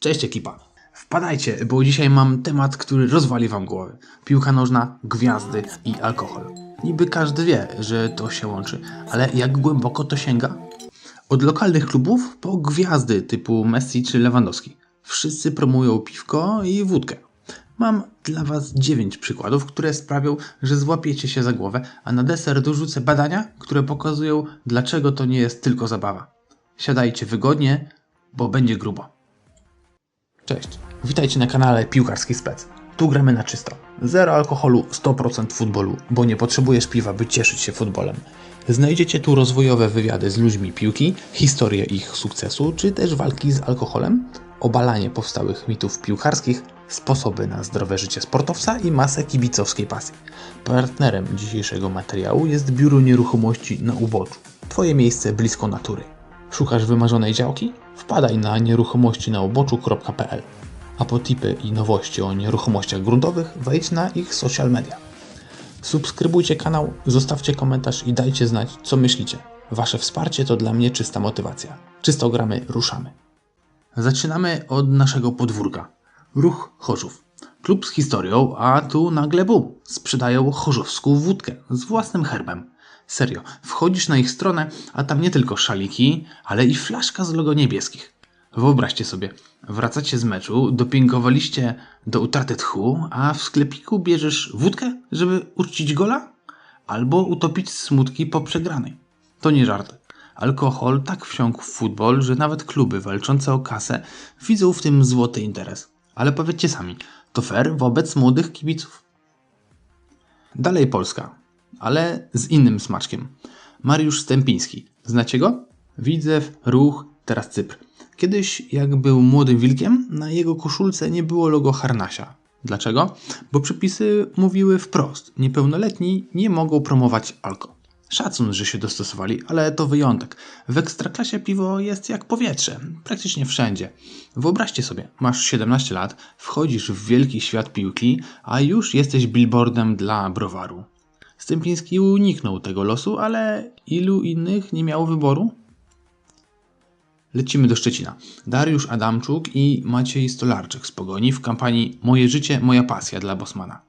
Cześć ekipa. Wpadajcie, bo dzisiaj mam temat, który rozwali wam głowę. Piłka nożna, gwiazdy i alkohol. Niby każdy wie, że to się łączy, ale jak głęboko to sięga? Od lokalnych klubów po gwiazdy typu Messi czy Lewandowski. Wszyscy promują piwko i wódkę. Mam dla Was 9 przykładów, które sprawią, że złapiecie się za głowę, a na deser dorzucę badania, które pokazują, dlaczego to nie jest tylko zabawa. Siadajcie wygodnie, bo będzie grubo. Cześć, witajcie na kanale Piłkarski Spec. Tu gramy na czysto. Zero alkoholu, 100% futbolu, bo nie potrzebujesz piwa, by cieszyć się futbolem. Znajdziecie tu rozwojowe wywiady z ludźmi piłki, historię ich sukcesu, czy też walki z alkoholem, obalanie powstałych mitów piłkarskich, sposoby na zdrowe życie sportowca i masę kibicowskiej pasji. Partnerem dzisiejszego materiału jest Biuro Nieruchomości na Uboczu. Twoje miejsce blisko natury. Szukasz wymarzonej działki? Wpadaj na nieruchomościnauboczu.pl A po tipy i nowości o nieruchomościach gruntowych wejdź na ich social media. Subskrybujcie kanał, zostawcie komentarz i dajcie znać, co myślicie. Wasze wsparcie to dla mnie czysta motywacja. Czysto gramy, ruszamy. Zaczynamy od naszego podwórka. Ruch Chorzów. Klub z historią, a tu nagle bum. Sprzedają chorzowską wódkę z własnym herbem. Serio, wchodzisz na ich stronę, a tam nie tylko szaliki, ale i flaszka z logo niebieskich. Wyobraźcie sobie, wracacie z meczu, dopingowaliście do utraty tchu, a w sklepiku bierzesz wódkę, żeby uczcić gola? Albo utopić smutki po przegranej. To nie żarty. Alkohol tak wsiąkł w futbol, że nawet kluby walczące o kasę widzą w tym złoty interes. Ale powiedzcie sami, to fair wobec młodych kibiców? Dalej Polska, ale z innym smaczkiem. Mariusz Stępiński. Znacie go? Widzew, Ruch, teraz Cypr. Kiedyś, jak był młodym wilkiem, na jego koszulce nie było logo Harnasia. Dlaczego? Bo przepisy mówiły wprost: niepełnoletni nie mogą promować alko. Szacun, że się dostosowali, ale to wyjątek. W ekstraklasie piwo jest jak powietrze, praktycznie wszędzie. Wyobraźcie sobie, masz 17 lat, wchodzisz w wielki świat piłki, a już jesteś billboardem dla browaru. Stępiński uniknął tego losu, ale ilu innych nie miało wyboru? Lecimy do Szczecina. Dariusz Adamczuk i Maciej Stolarczyk z Pogoni w kampanii Moje życie, moja pasja dla Bosmana.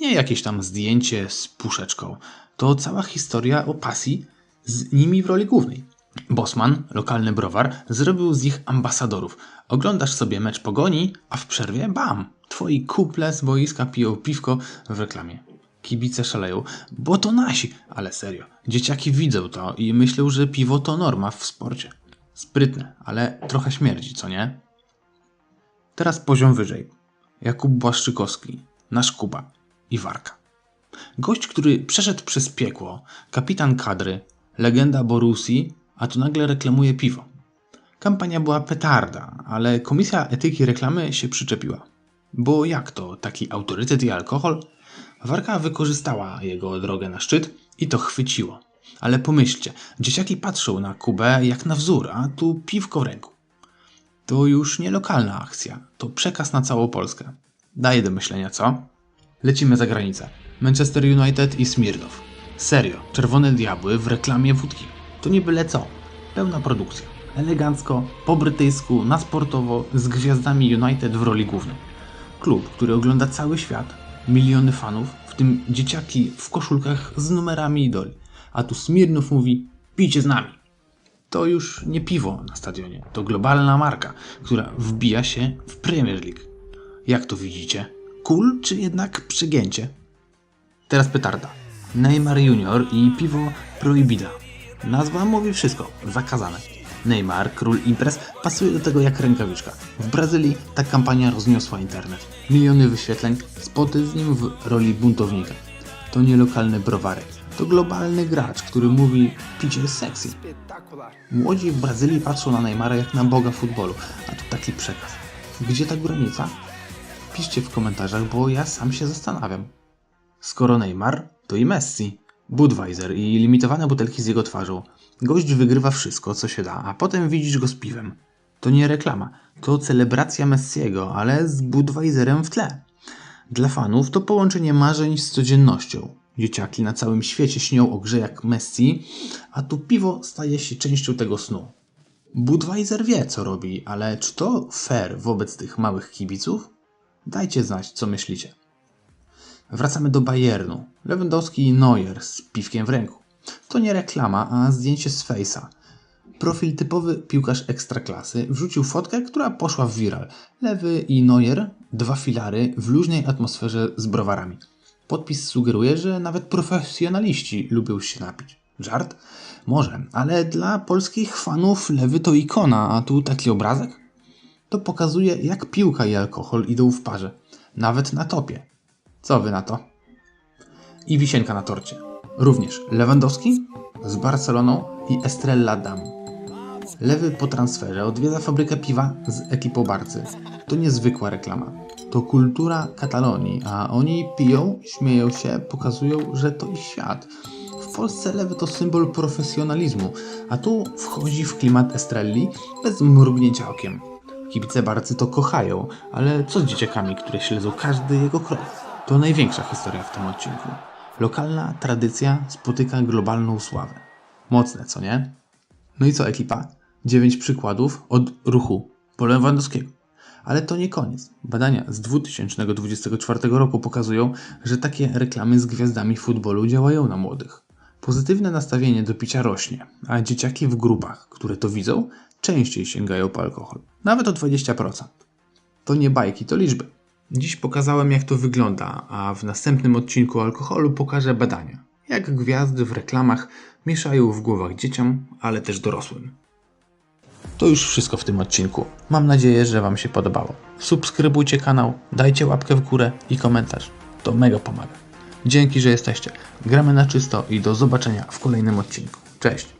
Nie jakieś tam zdjęcie z puszeczką. To cała historia o pasji z nimi w roli głównej. Bosman, lokalny browar, zrobił z nich ambasadorów. Oglądasz sobie mecz Pogoni, a w przerwie bam! Twoi kuple z boiska piją piwko w reklamie. Kibice szaleją, bo to nasi, ale serio. Dzieciaki widzą to i myślą, że piwo to norma w sporcie. Sprytne, ale trochę śmierdzi, co nie? Teraz poziom wyżej. Jakub Błaszczykowski, nasz Kuba i Warka. Gość, który przeszedł przez piekło, kapitan kadry, legenda Borusi, a tu nagle reklamuje piwo. Kampania była petarda, ale komisja etyki reklamy się przyczepiła. Bo jak to, taki autorytet i alkohol? Warka wykorzystała jego drogę na szczyt i to chwyciło. Ale pomyślcie, dzieciaki patrzą na Kubę jak na wzór, a tu piwko w ręku. To już nie lokalna akcja, to przekaz na całą Polskę. Daje do myślenia, co? Lecimy za granicę. Manchester United i Smirnow. Serio, czerwone diabły w reklamie wódki. To nie byle co. Pełna produkcja. Elegancko, po brytyjsku, na sportowo, z gwiazdami United w roli głównej. Klub, który ogląda cały świat, miliony fanów, w tym dzieciaki w koszulkach z numerami idoli. A tu Smirnow mówi, pijcie z nami. To już nie piwo na stadionie, to globalna marka, która wbija się w Premier League. Jak to widzicie? Cool czy jednak przegięcie? Teraz petarda. Neymar Junior i piwo Prohibida. Nazwa mówi wszystko, zakazane. Neymar, król imprez, pasuje do tego jak rękawiczka. W Brazylii ta kampania rozniosła internet. Miliony wyświetleń, spoty z nim w roli buntownika. To nie lokalny browarek, to globalny gracz, który mówi picie jest sexy. Młodzi w Brazylii patrzą na Neymara jak na boga futbolu, a tu taki przekaz. Gdzie ta granica? Piszcie w komentarzach, bo ja sam się zastanawiam. Skoro Neymar, to i Messi. Budweiser i limitowane butelki z jego twarzą. Gość wygrywa wszystko, co się da, a potem widzisz go z piwem. To nie reklama, to celebracja Messiego, ale z Budweiserem w tle. Dla fanów to połączenie marzeń z codziennością. Dzieciaki na całym świecie śnią o grze jak Messi, a tu piwo staje się częścią tego snu. Budweiser wie, co robi, ale czy to fair wobec tych małych kibiców? Dajcie znać, co myślicie. Wracamy do Bayernu. Lewandowski i Neuer z piwkiem w ręku. To nie reklama, a zdjęcie z Face'a. Profil typowy piłkarz ekstraklasy wrzucił fotkę, która poszła w viral. Lewy i Neuer, dwa filary w luźnej atmosferze z browarami. Podpis sugeruje, że nawet profesjonaliści lubią się napić. Żart? Może, ale dla polskich fanów lewy to ikona, a tu taki obrazek? To pokazuje, jak piłka i alkohol idą w parze. Nawet na topie. Co wy na to? I wisienka na torcie. Również Lewandowski z Barceloną i Estrella Dam. Lewy po transferze odwiedza fabrykę piwa z ekipą Barcy. To niezwykła reklama. To kultura Katalonii, a oni piją, śmieją się, pokazują, że to ich świat. W Polsce lewy to symbol profesjonalizmu, a tu wchodzi w klimat Estrelli bez mrugnięcia okiem. Kibice Barcy to kochają, ale co z dzieciakami, które śledzą każdy jego krok? To największa historia w tym odcinku. Lokalna tradycja spotyka globalną sławę. Mocne, co nie? No i co ekipa? 9 przykładów od ruchu po Lewandowskiego. Ale to nie koniec. Badania z 2024 roku pokazują, że takie reklamy z gwiazdami futbolu działają na młodych. Pozytywne nastawienie do picia rośnie, a dzieciaki w grupach, które to widzą, częściej sięgają po alkohol. Nawet o 20%. To nie bajki, to liczby. Dziś pokazałem, jak to wygląda, a w następnym odcinku alkoholu pokażę badania. Jak gwiazdy w reklamach mieszają w głowach dzieciom, ale też dorosłym. To już wszystko w tym odcinku. Mam nadzieję, że Wam się podobało. Subskrybujcie kanał, dajcie łapkę w górę i komentarz. To mega pomaga. Dzięki, że jesteście. Gramy na czysto i do zobaczenia w kolejnym odcinku. Cześć!